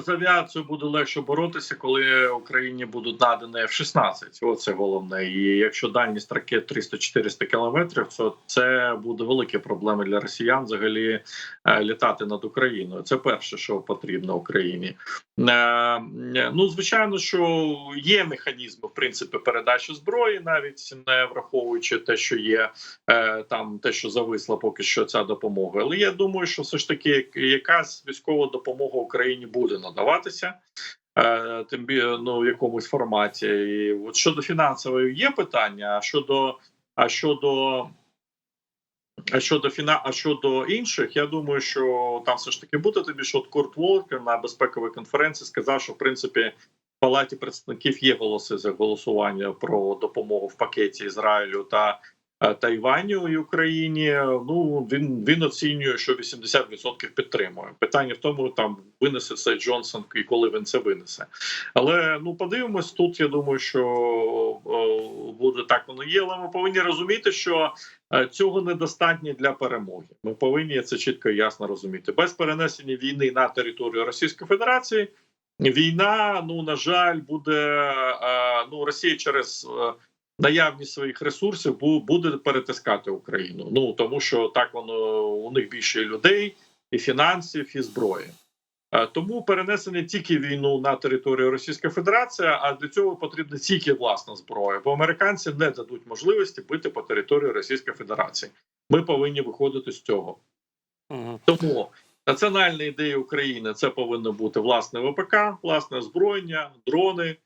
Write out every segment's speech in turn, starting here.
з авіацією буде легше боротися, коли Україні будуть надані F-16. Оце головне. І якщо дальність ракет 300-400 кілометрів, то це буде великі проблеми для росіян взагалі е, літати над Україною. Це перше, що потрібно Україні. Е, Ну, звичайно, що є механізми в принципі передачі зброї, навіть не враховуючи те, що є е, там те, що зависла поки що ця допомога. Але я думаю, що все ж таки якась військова допомога Україні буде надаватися. е, Тим ну в якомусь форматі, і от щодо фінансової є питання. А щодо а щодо а щодо фіна, а щодо інших, я думаю, що там все ж таки буде тобі, що Курт Волкер на безпековій конференції сказав, що в принципі в палаті представників є голоси за голосування про допомогу в пакеті Ізраїлю та е, Тайваню і Україні. Ну він він оцінює, що 80% підтримує. Питання в тому, там винесе це Джонсон і коли він це винесе. Але ну подивимось тут. Я думаю, що буде так воно є. Але ми повинні розуміти, що е, цього недостатньо для перемоги. Ми повинні це чітко і ясно розуміти. Без перенесення війни на територію Російської Федерації. Війна, ну на жаль, буде е, ну Росія через е, наявність своїх ресурсів буде перетискати Україну. Ну тому що так воно у них більше людей, і фінансів, і зброї. Е, Тому перенесення тільки війну на територію Російської Федерації, а для цього потрібна тільки власна зброя. Бо американці не дадуть можливості бити по території Російської Федерації. Ми повинні виходити з цього. Мгм. Тому національна ідея України це повинно бути власне ВПК, власне озброєння, дрони.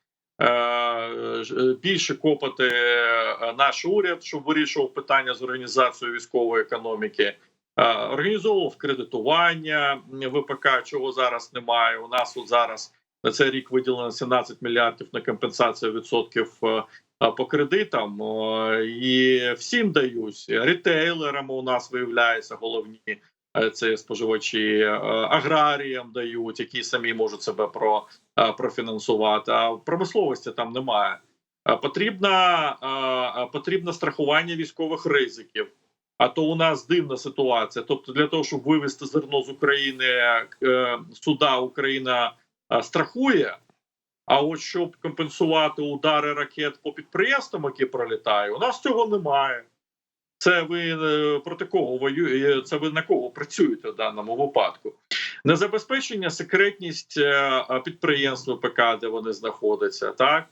е, Більше копати е, наш уряд, щоб вирішував питання з організацією військової економіки, Е, організовував кредитування ВПК, чого зараз немає. У нас от зараз на цей рік виділено 17 мільярдів на компенсацію відсотків е, е, по кредитам, е, і всім дають ретейлерам. У нас виявляється головні е, це споживачі е, аграріям дають, які самі можуть себе про, е, профінансувати. А промисловості там немає. Е, Потрібна е, е, потрібно страхування військових ризиків. А то у нас дивна ситуація. Тобто, для того, щоб вивезти зерно з України, е, суда Україна е, страхує. А от щоб компенсувати удари ракет по підприємствам, які пролітають, у нас цього немає. Це ви е, проти кого воюєте? Це ви на кого працюєте в даному випадку? Незабезпечення секретність е, е, підприємств ВПК, де вони знаходяться, так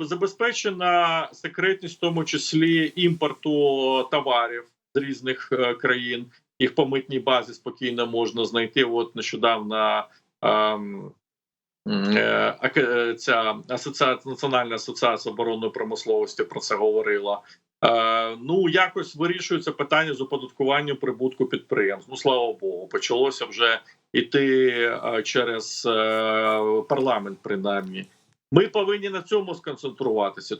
забезпечена секретність, в тому числі імпорту товарів з різних е, країн. Їх по митній базі спокійно можна знайти. От нещодавно ем, е, е, ця асоціація Національна асоціація оборонної промисловості про це говорила. Е, ну якось вирішується питання з оподаткуванням прибутку підприємств. Ну слава Богу, почалося вже йти е, через е, парламент, принаймні. Ми повинні на цьому сконцентруватися.